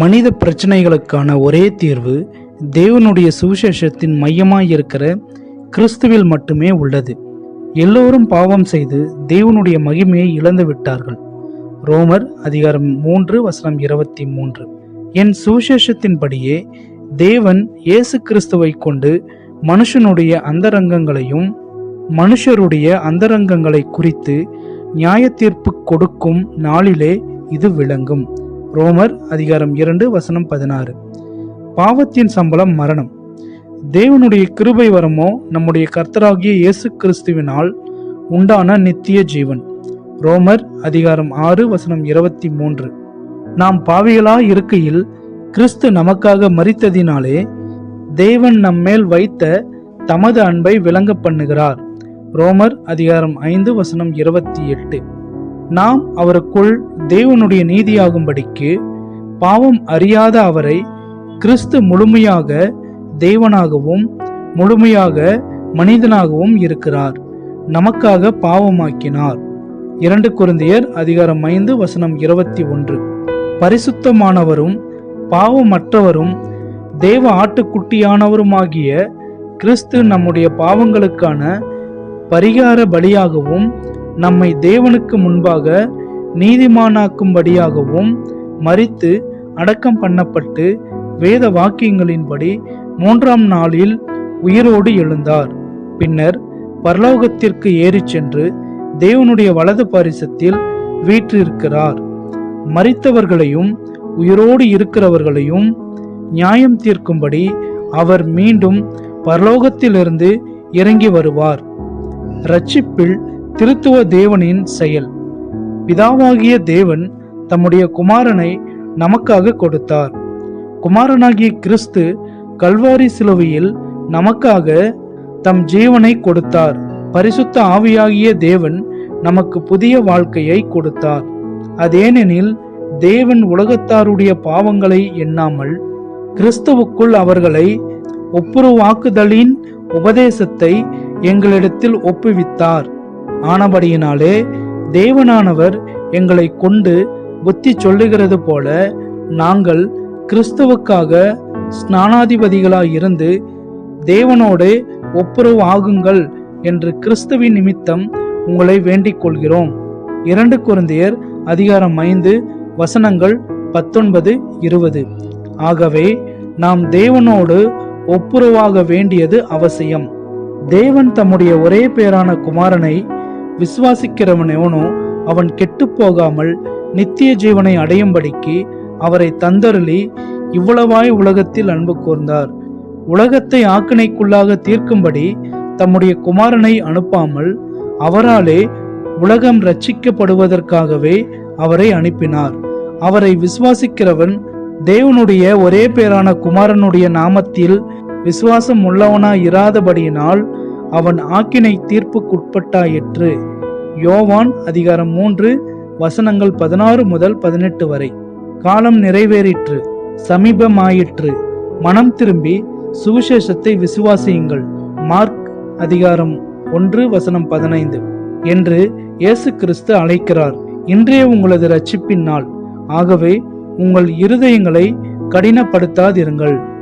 மனித பிரச்சனைகளுக்கான ஒரே தீர்வு தேவனுடைய சுவிசேஷத்தின் மையமாக இருக்கிற கிறிஸ்துவில் மட்டுமே உள்ளது. எல்லோரும் பாவம் செய்து தேவனுடைய மகிமையை இழந்து விட்டார்கள். ரோமர் அதிகாரம் மூன்று வசனம் இருபத்தி மூன்று. என் சுவிசேஷத்தின்படியே தேவன் இயேசு கிறிஸ்துவை கொண்டு மனுஷனுடைய அந்தரங்கங்களையும் மனுஷருடைய அந்தரங்கங்களை குறித்து நியாய தீர்ப்பு கொடுக்கும் நாளிலே இது விளங்கும். ரோமர் அதிகாரம் இரண்டு வசனம் பதினாறு. பாவத்தின் சம்பளம் மரணம். தேவனுடைய கிருபை வரமோ? நம்முடைய கர்த்தராகிய இயேசு கிறிஸ்துவினால் உண்டான நித்திய ஜீவன். ரோமர் அதிகாரம் ஆறு வசனம் இருபத்தி மூன்று. நாம் பாவிகளா இருக்கையில் கிறிஸ்து நமக்காக மறித்ததினாலே தேவன் நம்மேல் வைத்த தமது அன்பை விளங்க பண்ணுகிறார். ரோமர் அதிகாரம் ஐந்து வசனம் இருபத்தி எட்டு. நாம் அவருக்குள் தேவனுடைய நீதியாகும்படிக்கு பாவம் அறியாத அவரை கிறிஸ்து முழுமையாக தேவனாகவும் முழுமையாக மனிதனாகவும் இருக்கிறார். நமக்காக பாவமாக்கினார். இரண்டு குருந்தியர் அதிகாரம் ஐந்து வசனம் இருபத்தி ஒன்று. பரிசுத்தமானவரும் பாவமற்றவரும் தேவ ஆட்டுக்குட்டியானவருமாகிய கிறிஸ்து நம்முடைய பாவங்களுக்கான பரிகார பலியாகவும் நம்மை தேவனுக்கு முன்பாக நீதிமானாக்கும்படியாகவும் மறித்து அடக்கம் பண்ணப்பட்டு வேத வாக்கியங்களின்படி மூன்றாம் நாளில் உயிரோடு எழுந்தார். பின்னர் பரலோகத்திற்கு ஏறிச் சென்று தேவனுடைய வலது பாரிசத்தில் வீற்றிருக்கிறார். மறித்தவர்களையும் உயிரோடு இருக்கிறவர்களையும் நியாயம் தீர்க்கும்படி அவர் மீண்டும் பரலோகத்திலிருந்து இறங்கி வருவார். ரட்சிப்பில் திருத்துவ தேவனின் செயல். பிதாவாகிய தேவன் தம்முடைய குமாரனை நமக்காக கொடுத்தார். குமாரனாகிய கிறிஸ்து கல்வாரி சிலுவையில் நமக்காக தம் ஜீவனை கொடுத்தார். பரிசுத்த ஆவியாகிய தேவன் நமக்கு புதிய வாழ்க்கையை கொடுத்தார். அதேனெனில் தேவன் உலகத்தாருடைய பாவங்களை எண்ணாமல் கிறிஸ்துவுக்குள் அவர்களை ஒப்புருவாக்குதலின் உபதேசத்தை எங்களிடத்தில் ஒப்புவித்தார். ஆனபடியினாலே தேவனானவர் எங்களை கொண்டு புத்தி சொல்லுகிறது போல நாங்கள் கிறிஸ்துவுக்காக ஸ்நானாதிபதிகளாய் இருந்து தேவனோடு ஒப்புரவு ஆகுங்கள் என்று கிறிஸ்துவின் நிமித்தம் உங்களை வேண்டிக் கொள்கிறோம் இரண்டு குருந்தையர் அதிகாரம் ஐந்து வசனங்கள் பத்தொன்பது இருபது. ஆகவே நாம் தேவனோடு ஒப்புரவாக வேண்டியது அவசியம். தேவன் தம்முடைய ஒரே பேரான குமாரனை விசுவாசிக்கிறவன் எவனோ அவன் கெட்டுப் போகாமல் நித்திய ஜீவனை அடையும்படிக்கு அவரை தந்தருளி இவ்வளவாய் உலகத்தில் அன்பு கூர்ந்தார். உலகத்தை ஆக்கினைக்குள்ளாக தீர்க்கும்படி தம்முடைய குமாரனை அனுப்பாமல் அவராலே உலகம் ரட்சிக்கப்படுவதற்காகவே அவரை அனுப்பினார். அவரை விசுவாசிக்கிறவன் தேவனுடைய ஒரே பேரான குமாரனுடைய நாமத்தில் விசுவாசம் உள்ளவனாய் இராதபடியினால் அவன் ஆக்கினை தீர்ப்புக்குட்பட்டாயிற்று யோவான் அதிகாரம் மூன்று வசனங்கள் பதினாறு முதல் பதினெட்டு வரை. காலம் நிறைவேறிற்று சமீபமாயிற்று. மனம் திரும்பி சுவிசேஷத்தை விசுவாசியுங்கள். மார்க் அதிகாரம் ஒன்று வசனம் பதினைந்து. என்று இயேசு கிறிஸ்து அழைக்கிறார் இன்றைய உங்களது ரட்சிப்பின் நாள். ஆகவே உங்கள் இருதயங்களை கடினப்படுத்தாதிருங்கள்.